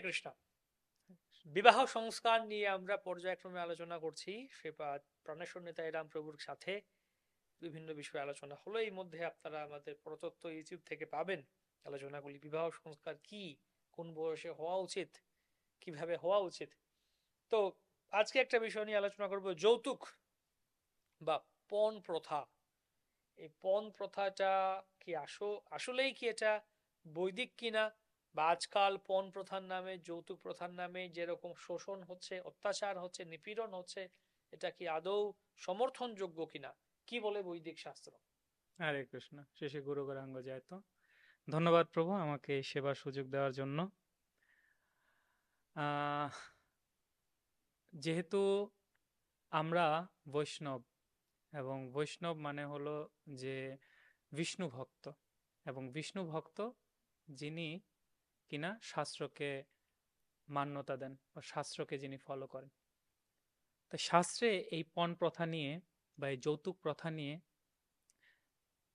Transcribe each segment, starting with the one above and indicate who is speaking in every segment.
Speaker 1: কৃষ্ণ। বিবাহ সংস্কার নিয়ে আমরা পর্যায়ক্রমে আলোচনা করছি। সে প্রাণেশ্বর নেতা এরাম প্রভুর সাথে বিভিন্ন বিষয়ে আলোচনা হলো। এই মধ্যে আপনারা আমাদের প্রদত্ত ইউটিউব থেকে পাবেন। আলোচনাগুলি বিবাহ সংস্কার কি, কোন বয়সে হওয়া উচিত, কীভাবে হওয়া উচিত। তো আজকে একটা বিষয় নিয়ে আলোচনা করব, যৌতুক বা পণ প্রথা। এই পণ প্রথাটা কি আসো, আসলেই কি এটা বৈদিক কিনা? বা আজকাল পণ প্রথার নামে, যৌতুক প্রথার নামে যেরকম শোষণ হচ্ছে, অত্যাচার হচ্ছে, নিপীড়ন হচ্ছে, এটা কি আদৌ সমর্থনযোগ্য কিনা? কি বলে বৈদিক শাস্ত্র?
Speaker 2: হরে কৃষ্ণ। শেষে গুরু গৌরাঙ্গ যায় তো। ধন্যবাদ প্রভু আমাকে এই সেবার সুযোগ দেওয়ার জন্য। যেহেতু আমরা বৈষ্ণব এবং বৈষ্ণব মানে হলো যে বিষ্ণু ভক্ত এবং বিষ্ণু ভক্ত যিনি কিনা শাস্ত্রকে মান্যতা দেন বা শাস্ত্রকে যিনি ফলো করেন। তো শাস্ত্রে এই পণ প্রথা নিয়ে বা এই যৌতুক প্রথা নিয়ে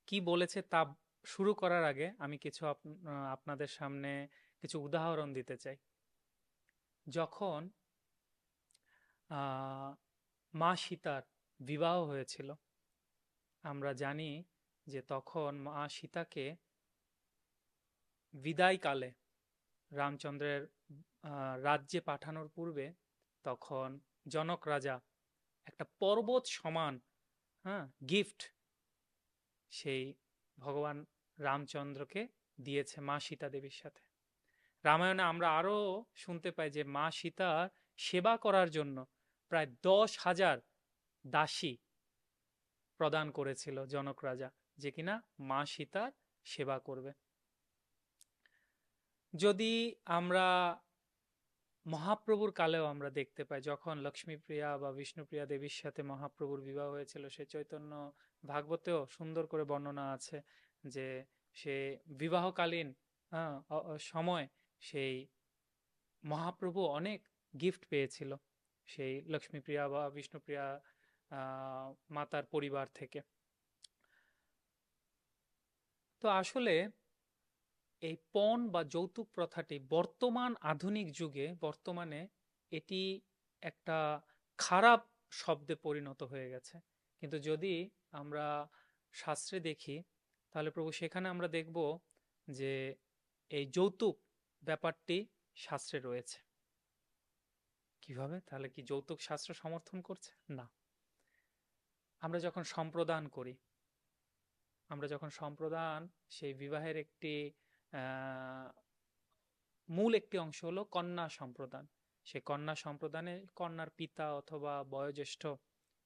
Speaker 2: কি বলেছে তা শুরু করার আগে আমি কিছু আপ- আপনাদের সামনে কিছু উদাহরণ দিতে চাই। যখন মা সীতার বিবাহ হয়েছিল, আমরা জানি যে তখন মা সীতাকে বিদায়কালে রামচন্দ্রের রাজ্যে পাঠানোর পূর্বে তখন জনক রাজা একটা পর্বত সমান হ্যাঁ গিফট সেই ভগবান রামচন্দ্রকে দিয়েছে মা সীতা দেবীর সাথে। রামায়ণে আমরা আরও শুনতে পাই যে মা সীতার সেবা করার জন্য প্রায় দশ হাজার দাসী প্রদান করেছিল জনক রাজা, যে কিনা মা সীতার সেবা করবে। যদি আমরা মহাপ্রভুর কালেও আমরা দেখতে পাই, যখন লক্ষ্মীপ্রিয়া বা বিষ্ণুপ্রিয়া দেবীর সাথে মহাপ্রভুর বিবাহ হয়েছিল, সে চৈতন্য ভাগবতেও সুন্দর করে বর্ণনা আছে যে সে বিবাহকালীন সময় সেই মহাপ্রভু অনেক গিফট পেয়েছিল সেই লক্ষ্মীপ্রিয়া বা বিষ্ণুপ্রিয়া মাতার পরিবার থেকে। তো আসলে এই পণ বা যৌতুক প্রথাটি বর্তমান আধুনিক যুগে, বর্তমানে এটি একটা খারাপ শব্দে পরিণত হয়ে গেছে। কিন্তু যদি আমরা শাস্ত্রে দেখি, তাহলে প্রভু সেখানে আমরা দেখব যে এই যৌতুক ব্যাপারটি শাস্ত্রে রয়েছে। কীভাবে? তাহলে কি যৌতুক শাস্ত্র সমর্থন করছে? না। আমরা যখন সম্প্রদান করি, আমরা যখন সম্প্রদান সেই বিবাহের একটি মূল একটি অংশ হলো কন্যা সম্প্রদান। সেই কন্যা সম্প্রদানে কন্যার পিতা অথবা বয়োজ্যেষ্ঠ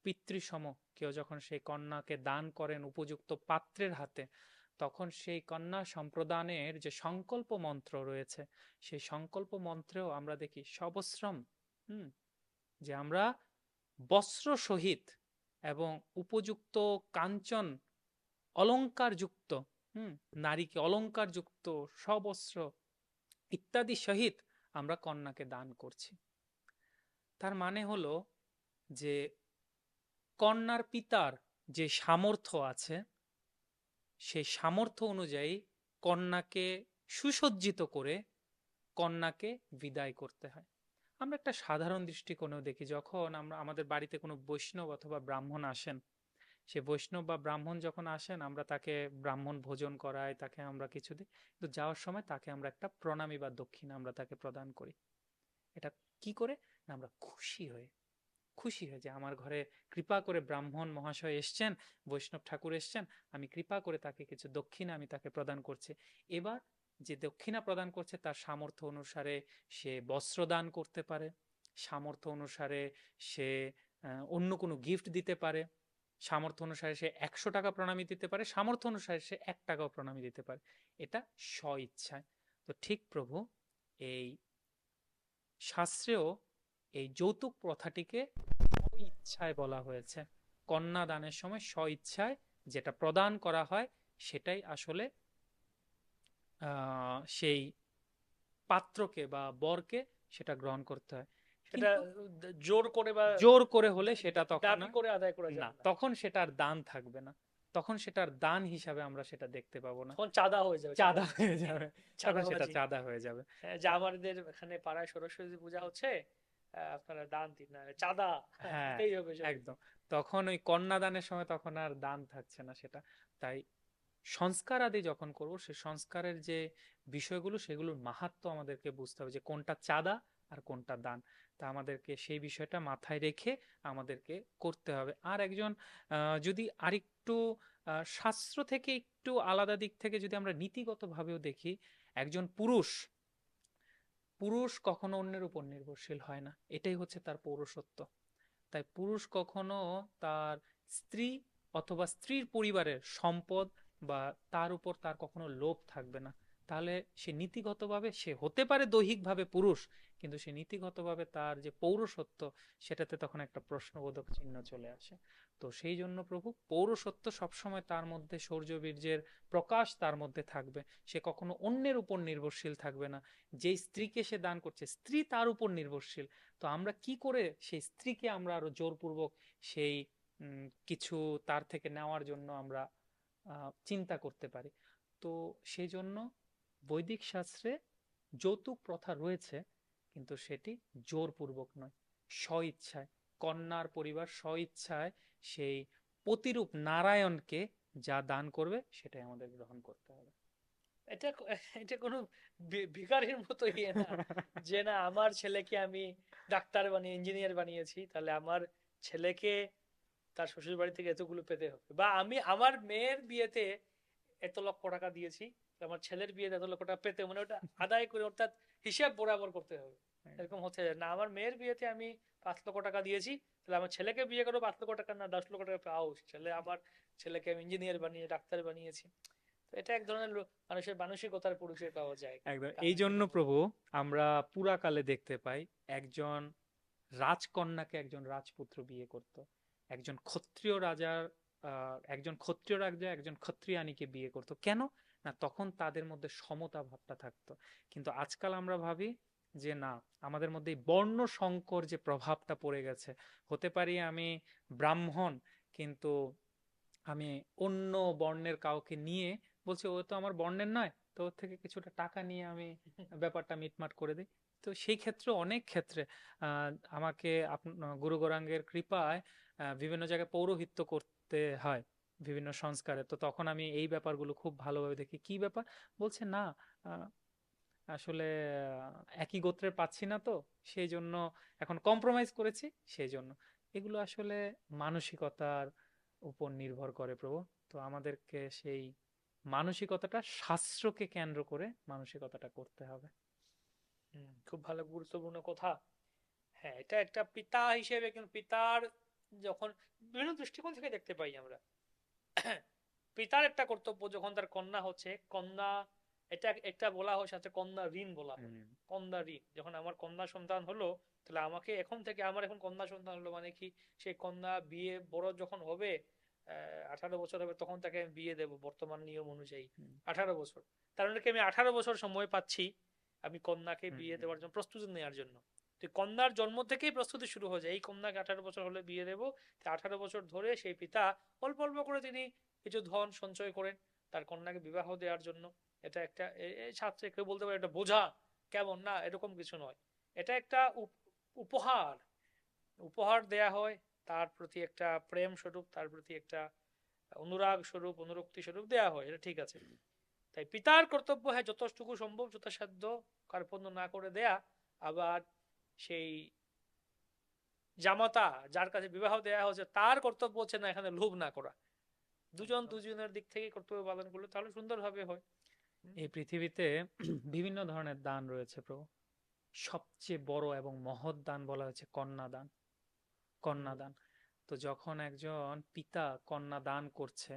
Speaker 2: পিতৃসম, কেউ যখন সেই কন্যাকে দান করেন উপযুক্ত পাত্রের হাতে, তখন সেই কন্যা সম্প্রদানের যে সংকল্প মন্ত্র রয়েছে, সেই সংকল্প মন্ত্রেও আমরা দেখি সবশ্রম, হুম, যে আমরা বস্ত্র সহিত এবং উপযুক্ত কাঞ্চন অলংকারযুক্ত হুম। নারীকে অলংকারযুক্ত সবস্ত্র ইত্যাদি সহিত আমরা কন্যাকে দান করছি। তার মানে হলো যে কন্যার পিতার যে সামর্থ্য আছে, সেই সামর্থ্য অনুযায়ী কন্যাকে সুসজ্জিত করে কন্যাকে বিদায় করতে হয়। আমরা একটা সাধারণ দৃষ্টিকোণেও দেখি, যখন আমরা, আমাদের বাড়িতে কোনো বৈষ্ণব অথবা ব্রাহ্মণ আসেন সে বৈষ্ণব বা ব্রাহ্মণ যখন আসেন, আমরা তাকে ব্রাহ্মণ ভোজন করাই, তাকে আমরা কিছু দিই। কিন্তু যাওয়ার সময় তাকে আমরা একটা প্রণামী বা দক্ষিণা আমরা তাকে প্রদান করি। এটা কি করে? না, আমরা খুশি হয়ে খুশি হয়ে যে আমার ঘরে কৃপা করে ব্রাহ্মণ মহাশয় এসছেন, বৈষ্ণব ঠাকুর এসছেন, আমি কৃপা করে তাকে কিছু দক্ষিণা আমি তাকে প্রদান করছি। এবার যে দক্ষিণা প্রদান করছে, তার সামর্থ্য অনুসারে সে বস্ত্র দান করতে পারে, সামর্থ্য অনুসারে সে অন্য কোনো গিফট দিতে পারে। সামর্থ্য অনুসারে সে একশো টাকা প্রণামী দিতে পারে, সামর্থ্য অনুসারে সে এক টাকাও প্রণামী দিতে পারে। এটা স্ব ইচ্ছায় তো ঠিক প্রভু, এই শাস্ত্রেও এই যৌতুক প্রথাটিকে স্ব ইচ্ছায় বলা হয়েছে। কন্যা দানের সময় স্ব ইচ্ছায় যেটা প্রদান করা হয়, সেটাই আসলে সেই পাত্রকে বা বরকে সেটা গ্রহণ করতে হয়।
Speaker 1: সেটা জোর করে বা
Speaker 2: জোর করে হলে সেটা তখন
Speaker 1: করে আদায় করা
Speaker 2: না তখন সেটা আর দান থাকবে না। তখন সেটার দান হিসাবে আমরা সেটা দেখতে পাবো না।
Speaker 1: তখন চাঁদা হয়ে যাবে
Speaker 2: চাঁদা হয়ে যাবে। তখন সেটা চাঁদা হয়ে যাবে।
Speaker 1: হ্যাঁ, যে আমাদের এখানে পাড়ায় সরস্বতী পূজা হচ্ছে আপনারা দান দিন না চাঁদা
Speaker 2: হ্যাঁ,
Speaker 1: এই হবে
Speaker 2: একদম। তখন ওই কন্যাদানের সময় তখন আর দান থাকছে না সেটা। তাই সংস্কার আদি যখন করব সে সংস্কারের যে বিষয়গুলো সেগুলোর মাহাত্ম্য আমাদেরকে বুঝতে হবে যে কোনটা চাঁদা আর কোনটা দান। তা আমাদেরকে সেই বিষয়টা মাথায় রেখে আমাদেরকে করতে হবে। আর একজন যদি আরেকটু শাস্ত্র থেকে একটু আলাদা দিক থেকে যদি আমরা নীতিগতভাবেও দেখি, একজন পুরুষ পুরুষ কখনো অন্যের উপর নির্ভরশীল হয় না। এটাই হচ্ছে তার পৌরসত্ব তাই পুরুষ কখনো তার স্ত্রী অথবা স্ত্রীর পরিবারের সম্পদ বা তার উপর তার কখনো লোভ থাকবে না। তাহলে সে নীতিগতভাবে, সে হতে পারে দৈহিকভাবে পুরুষ, কিন্তু সে নীতিগতভাবে তার যে পৌরসত্ব সেটাতে তখন একটা প্রশ্নবোধক চিহ্ন চলে আসে। তো সেই জন্য প্রভু পৌরসত্ব সবসময় তার মধ্যে শৌর্যবীর্যের প্রকাশ তার মধ্যে থাকবে। সে কখনো অন্যের উপর নির্ভরশীল থাকবে না। যেই স্ত্রীকে সে দান করছে, স্ত্রী তার উপর নির্ভরশীল। তো আমরা কি করে সেই স্ত্রীকে আমরা আরও জোরপূর্বক সেই কিছু তার থেকে নেওয়ার জন্য আমরা চিন্তা করতে পারি? তো সেই জন্য বৈদিক শাস্ত্রে যৌতুক প্রথা রয়েছে, কিন্তু সেটি জোরপূর্বক নয়। স্বইচ্ছায়, কন্যার পরিবার স্বইচ্ছায় সেই প্রতিরূপ নারায়ণকে যা দান করবে, সেটাই আমাদের গ্রহণ করতে হবে।
Speaker 1: এটা এটা কোনো ভি- ভিখারির মতো ইয়ে না যে না, আমার ছেলেকে আমি ডাক্তার বানিয়ে, ইঞ্জিনিয়ার বানিয়েছি, তাহলে আমার ছেলেকে তার শ্বশুর বাড়ি থেকে এতগুলো পেতে হবে। বা আমি আমার মেয়ের বিয়েতে এত লক্ষ টাকা দিয়েছি আমার ছেলের বিয়েতে এত লক্ষ টাকা পেতে মানে ওটা আদায় করে অর্থাৎ হিসাব বরাবর করতে হবে। এরকম হচ্ছে না আমার মেয়ের বিয়েতে আমি পাঁচ লক্ষ টাকা দিয়েছি তাহলে আমার ছেলেকে বিয়ে করব পাঁচ লক্ষ টাকা না দশ লক্ষ টাকা পাও। ছেলে আমার ছেলেকে আমি ইঞ্জিনিয়ার বানিয়ে ডাক্তার বানিয়েছি। তো এটা এক ধরনের মানুষের মানসিকতার পরিচয় পাওয়া যায়।
Speaker 2: একদম। এই জন্য প্রভু আমরা পুরাকালে দেখতে পাই একজন রাজকন্যাকে একজন রাজপুত্র বিয়ে করত। একজন ক্ষত্রিয় রাজার আহ, একজন ক্ষত্রিয় রাজা একজন ক্ষত্রিয়ানীকে বিয়ে করত। কেন? না তখন তাদের মধ্যে সমতা ভাবটা থাকতো। কিন্তু আজকাল আমরা ভাবি যে না আমাদের মধ্যে এই বর্ণ সংকর যে প্রভাবটা পড়ে গেছে হতে পারি আমি ব্রাহ্মণ কিন্তু আমি অন্য বর্ণের কাউকে নিয়ে বলছি ও তো আমার বর্ণের নয় তো ওর থেকে কিছুটা টাকা নিয়ে আমি ব্যাপারটা মিটমাট করে দিই। তো সেই ক্ষেত্রে অনেক ক্ষেত্রে আমাকে গুরু গৌরাঙ্গের কৃপায় বিভিন্ন জায়গায় পৌরোহিত্য করতে হয়। বিভিন্ন সংস্কারে। তো তখন আমি এই ব্যাপারগুলো খুব ভালোভাবে দেখি। কি ব্যাপার? বলছে, না আসলে একই গোত্রের পাচ্ছি না তো সেই জন্য এখন কম্প্রোমাইজ করেছি সেই জন্য এগুলো আসলে মানসিকতার উপর নির্ভর করে প্রভু। তো আমাদেরকে সেই মানসিকতাটা, শাস্ত্রকে কেন্দ্র করে মানসিকতাটা করতে হবে।
Speaker 1: খুব ভালো, গুরুত্বপূর্ণ কথা। হ্যাঁ এটা একটা পিতা হিসেবে, কিন্তু পিতার যখন বিভিন্ন দৃষ্টিকোণ থেকে দেখতে পাই আমরা পিতার একটা কর্তব্য যখন তার কন্যা হচ্ছে কন্যা এটা একটা বলা হয় সাথে কন্যা ঋণ বলা হয়। কন্যা ঋণ। যখন আমার কন্যা সন্তান হলো তাহলে আমাকে এখন থেকে আমার এখন কন্যা সন্তান হলো মানে কি সেই কন্যা বিয়ে বড় যখন হবে আঠারো বছর হবে তখন তাকে আমি বিয়ে দেবো বর্তমান নিয়ম অনুযায়ী। আঠারো বছর। তার মানে কি আমি আঠারো বছর সময় পাচ্ছি আমি কন্যাকে বিয়ে দেওয়ার জন্য প্রস্তুতি নেওয়ার জন্য। তো কন্যার জন্ম থেকেই প্রস্তুতি শুরু হয়ে যায়। এই কন্যাকে আঠারো বছর হলে বিয়ে দেবো আঠারো বছর ধরে সেই পিতা অল্প অল্প করে তিনি কিছু ধন সঞ্চয় করেন তার কন্যাকে বিবাহ দেওয়ার জন্য। এটা একটা শাস্ত্রে কেউ বলতে পারে এটা বোঝা, কেমন? না, এরকম কিছু নয়। এটা একটা উপহার। উপহার দেয়া হয় তার প্রতি একটা প্রেম স্বরূপ, তার প্রতি একটা অনুরাগ স্বরূপ, অনুরক্তি স্বরূপ দেয়া হয়, এটা ঠিক আছে। তাই পিতার কর্তব্য হ্যাঁ যতটুকু সম্ভব, যথাসাধ্য কার্পণ্য না করে দেয়া। আবার সেই জামাতা যার কাছে বিবাহ দেয়া হচ্ছে তার কর্তব্য হচ্ছে না এখানে লোভ না করা। দুজন দুজনের দিক থেকে কর্তব্য পালন করলে তাহলে সুন্দরভাবে হয়।
Speaker 2: এই পৃথিবীতে বিভিন্ন ধরনের দান রয়েছে প্রভু। সবচেয়ে বড় এবং মহৎ দান বলা হয়েছে কন্যাদান। কন্যাদান। তো যখন একজন পিতা কন্যা দান করছে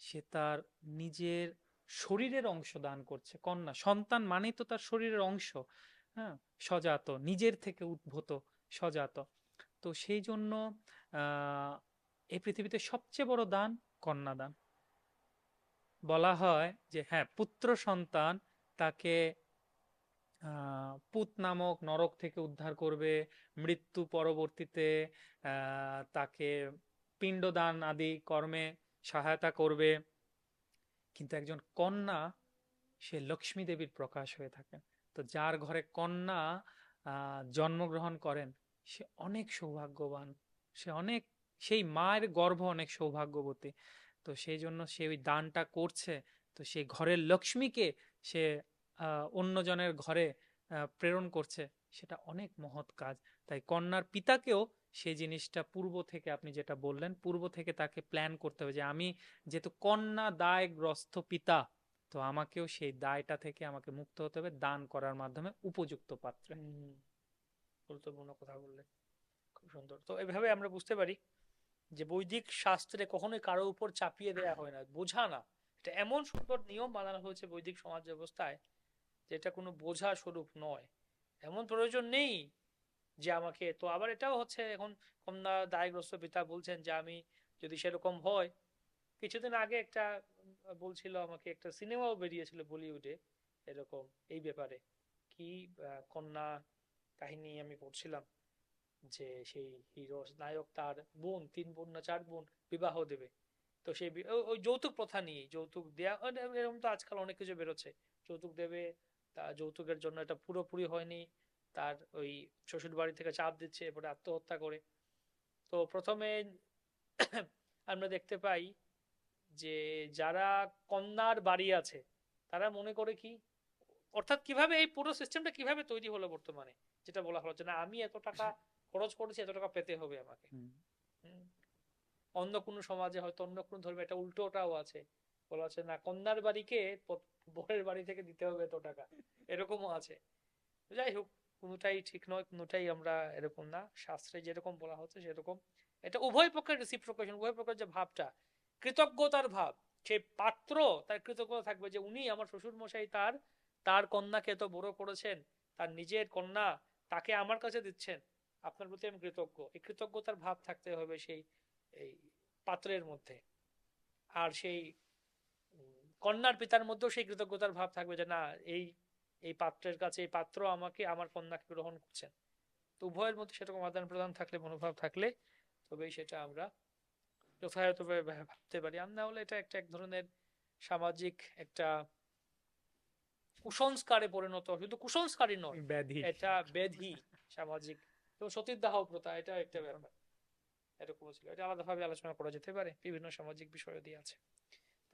Speaker 2: সে তার নিজের শরীরের অংশ দান করছে। কন্যা সন্তান মানেই তো তার শরীরের অংশ। হ্যাঁ সজাত, নিজের থেকে উদ্ভূত সজাত। তো সেই জন্য এই পৃথিবীতে সবচেয়ে বড় দান কন্যাদান। বলা হয় যে হ্যাঁ পুত্র সন্তান তাকে পুত নামক নরক থেকে উদ্ধার করবে, মৃত্যু পরবর্তীতে তাকে পিণ্ডদান আদি কর্মে সহায়তা করবে। কিন্তু একজন কন্যা, সে লক্ষ্মী দেবীর প্রকাশ হয়ে থাকে তো যার ঘরে কন্যা জন্মগ্রহণ করেন, সে অনেক সৌভাগ্যবান। সে অনেক, সেই মায়ের গর্ভ অনেক সৌভাগ্যবতী। তো সেই জন্য সে ওই দানটা করছে। তো সেই ঘরের লক্ষ্মীকে সে অন্যজনের ঘরে প্রেরণ করছে। সেটা অনেক মহৎ কাজ। তাই কন্যার পিতাকেও সেই জিনিসটা পূর্ব থেকে আপনি যেটা বললেন, পূর্ব থেকে তাকে প্ল্যান করতে হবে যে আমি যেহেতু কন্যা দায়গ্রস্ত পিতা তো আমাকেও সেই দায়টা থেকে আমাকে মুক্ত হতে হবে, দান করার মাধ্যমে উপযুক্ত পাত্রে।
Speaker 1: গুরুত্বপূর্ণ কথা বললেন। খুব সুন্দর। তো এভাবে আমরা বুঝতে পারি যে বৈদিক শাস্ত্রে কখনোই কারও উপর চাপিয়ে দেওয়া হয় না, বোঝা না। এটা এমন সুন্দর নিয়ম বানানো হয়েছে বৈদিক সমাজ ব্যবস্থায় যে এটা কোনো বোঝা স্বরূপ নয়। এমন প্রয়োজন নেই যে আমাকে, তো আবার এটাও হচ্ছে এখন কন্যা দায়গ্রস্ত পিতা বলছেন যে আমি যদি সেরকম হয়, কিছুদিন আগে একটা বলছিল আমাকে একটা সিনেমাও বেরিয়েছিল বলিউডে, এরকম, এই ব্যাপারে। কি কন্যা কাহিনী আমি পড়ছিলাম যে সেই হিরো নায়ক তার বোন, তিন বোন না চার বোন বিবাহ দেবে। তো সেই ওই যৌতুক প্রথা নিয়ে যৌতুক দেয়া এরকম তো আজকাল অনেক কিছু বেরোচ্ছে। যৌতুক দেবে, তা যৌতুকের জন্য এটা পুরোপুরি হয়নি, তার ওই শ্বশুর বাড়ি থেকে চাপ দিচ্ছে, এরপরে আত্মহত্যা করে। তো প্রথমে আমরা দেখতে পাই যে যারা কন্যার বাড়ি আছে তারা মনে করে কি অর্থাৎ কীভাবে এই পুরো সিস্টেমটা কীভাবে তৈরি হলো বর্তমানে? যেটা বলা হলো যে না আমি এত টাকা খরচ করেছি এত টাকা পেতে হবে আমাকে। অন্য কোনো সমাজে হয়তো অন্য কোনো ধর্মে এটা উল্টোটাও আছে। বলা হচ্ছে না কন্যার বাড়িকে বরের বাড়ি থেকে দিতে হবে এত টাকা। এরকমও আছে। যাই হোক কোনোটাই ঠিক নয় কোনোটাই আমরা এরকম না। শাস্ত্রে যেরকম বলা হচ্ছে সেরকম। এটা উভয় পক্ষের রিসিপ্রোকেশন উভয় পক্ষের যে ভাবটা কৃতজ্ঞতার ভাব। সেই পাত্র তার কৃতজ্ঞতা থাকবে যে উনি আমার শ্বশুর মশাই তার তার কন্যাকে এত বড় করেছেন, তার নিজের কন্যা তাকে আমার কাছে দিচ্ছেন, আপনার প্রতি আমি কৃতজ্ঞ। এই কৃতজ্ঞতার ভাব থাকতে হবে সেই, এই পাত্রের মধ্যে। আর সেই, কন্যার পিতার মধ্যেও সেই কৃতজ্ঞতার ভাব থাকবে যে না, এই এই পাত্রের কাছে, এই পাত্র আমাকে, আমার কন্যাকে গ্রহণ করছেন। তো উভয়ের মধ্যে সেরকম আদান প্রদান থাকলে, মনোভাব থাকলে, তবেই সেটা আমরা যথাযথভাবে ভাবতে পারি। আর না হলে এটা একটা এক ধরনের সামাজিক একটা কুসংস্কারে পরিণত শুধু কুসংস্কারই নয়
Speaker 2: ব্যাধি।
Speaker 1: এটা ব্যাধি সামাজিক। তো সতীদাহ প্রথা এটা একটা ব্যাপার। এরকম ছিল। এটা আলাদাভাবে আলোচনা করা যেতে পারে। বিভিন্ন সামাজিক বিষয় দিয়ে আছে।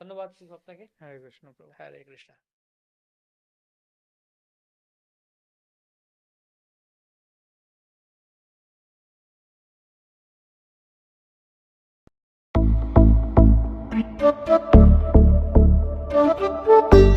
Speaker 1: ধন্যবাদ আপনাকে।
Speaker 2: হরে কৃষ্ণ প্রভু।
Speaker 1: হরে কৃষ্ণ।
Speaker 3: Thank you.